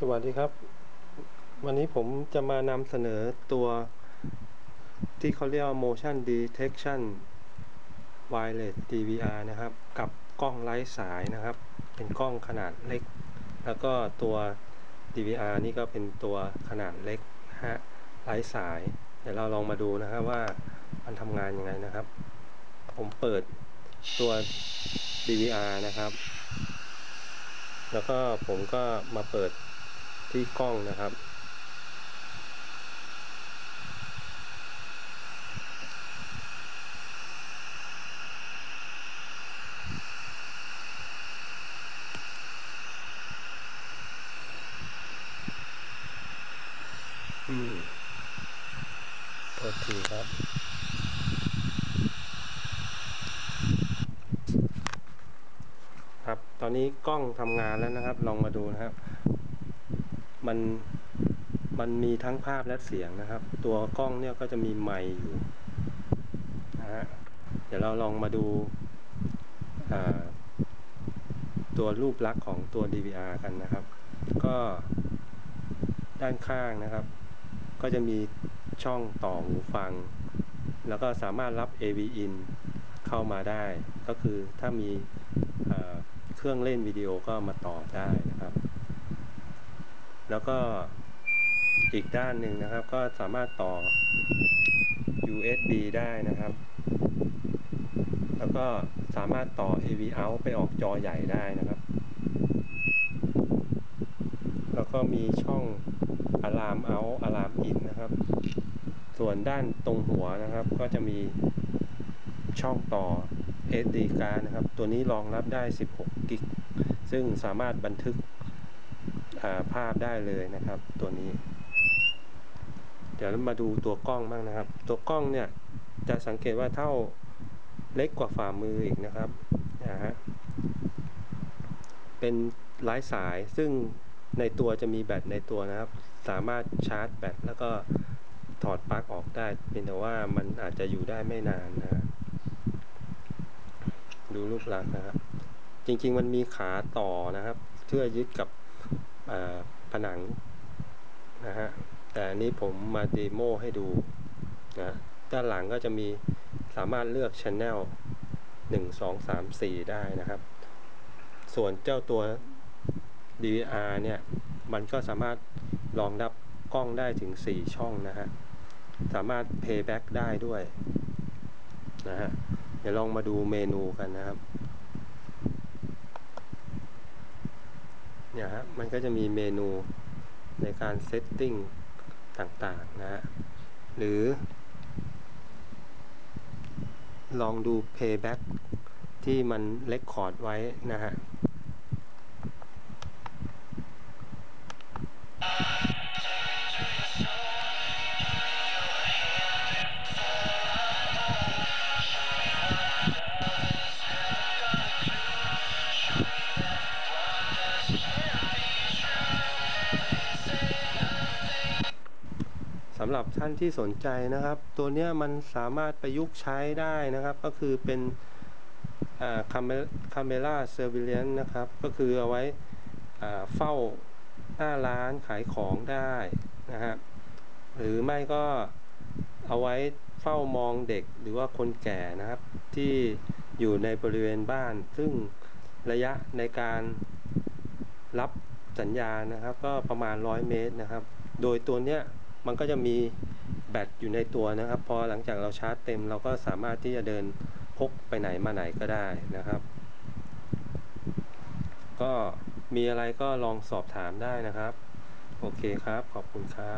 สวัสดีครับ วันนี้ผมจะมานำเสนอตัวที่เขาเรียกว่า motion detection wireless DVR นะครับ กับกล้องไร้สายนะครับ เป็นกล้องขนาดเล็ก แล้วก็ตัว DVR นี่ก็เป็นตัวขนาดเล็กฮะไร้สาย เดี๋ยวเราลองมาดูนะครับว่ามันทำงานยังไงนะครับ ผมเปิดตัว DVR นะครับ แล้วก็ผมก็มาเปิด ที่กล้องนะครับ อืมโทษทีครับครับ ตอนนี้กล้องทำงานแล้วนะครับ ลองมาดูนะครับ มันมันมีทั้งภาพและเสียงนะครับ ตัวกล้องเนี่ยก็จะมีไมค์อยู่นะฮะเดี๋ยวเราลองมาดูตัวรูปลักษณ์ของตัว DVR กันนะครับ ก็ด้านข้างนะครับ ก็จะมีช่องต่อหูฟัง แล้วก็สามารถรับ AV in เข้ามาได้ ก็คือถ้ามีเครื่องเล่นวิดีโอก็มาต่อได้นะครับ แล้วก็อีกด้านหนึ่งนะครับ ก็สามารถต่อ USB ได้นะครับ แล้วก็สามารถต่อ AV out ไปออกจอใหญ่ได้นะครับ แล้วก็มีช่อง Alarm out Alarm in นะครับ ส่วนด้านตรงหัวนะครับ ก็จะมีช่องต่อ SD card นะครับ ตัวนี้รองรับได้ 16 กิก ซึ่งสามารถบันทึก ภาพได้เลยนะครับ ตัวนี้ เดี๋ยวมาดูตัวกล้องบ้างนะครับ ตัวกล้องเนี่ยจะสังเกตว่าเท่าเล็กกว่าฝ่ามืออีกนะครับนะฮะเป็นไร้สายซึ่งในตัวจะมีแบตในตัวนะครับ สามารถชาร์จแบตแล้วก็ถอดปลั๊กออกได้เป็นแต่ว่ามันอาจจะอยู่ได้ไม่นานนะฮะดูรูปลักษณ์นะครับ จริงๆมันมีขาต่อนะครับ เพื่อยึดกับ ผนังนะฮะแต่อันนี้ผมมาเดโมให้ดูนะด้านหลังก็จะมีสามารถเลือก Channel 1 2 3 4 ได้นะครับ ส่วนเจ้าตัว DVR เนี่ย มันก็สามารถรองรับกล้องได้ถึง 4 ช่องนะฮะ สามารถ Playback ได้ด้วยนะฮะ เดี๋ยวลองมาดูเมนูกันนะครับ เนี่ยฮะมันก็จะมีเมนูในการเซตติ้งต่างๆนะฮะหรือ ลองดู Playback ที่มันเล็กคอร์ดไว้นะฮะำหรับท่านที่สนใจนะครับ ตัวนี้มันสามารถประยุกต์ใช้ได้นะครับ ก็คือเป็นคาเมล่าเซอร์วิเลนนะครับ ก็คือเอาไว้เฝ้าหน้าร้านขายของได้นะฮะหรือไม่ก็เอาไว้เฝ้ามองเด็กหรือว่าคนแก่นะครับ ที่อยู่ในบริเวณบ้าน ซึ่งระยะในการรับสัญญาณนะครับ ก็ประมาณ 100 เมตรนะครับ โดยตัวเนี้ย มันก็จะมีแบตอยู่ในตัวนะครับ พอหลังจากเราชาร์จเต็ม เราก็สามารถที่จะเดินพกไปไหนมาไหนก็ได้นะครับ ก็มีอะไรก็ลองสอบถามได้นะครับ โอเคครับ ขอบคุณครับ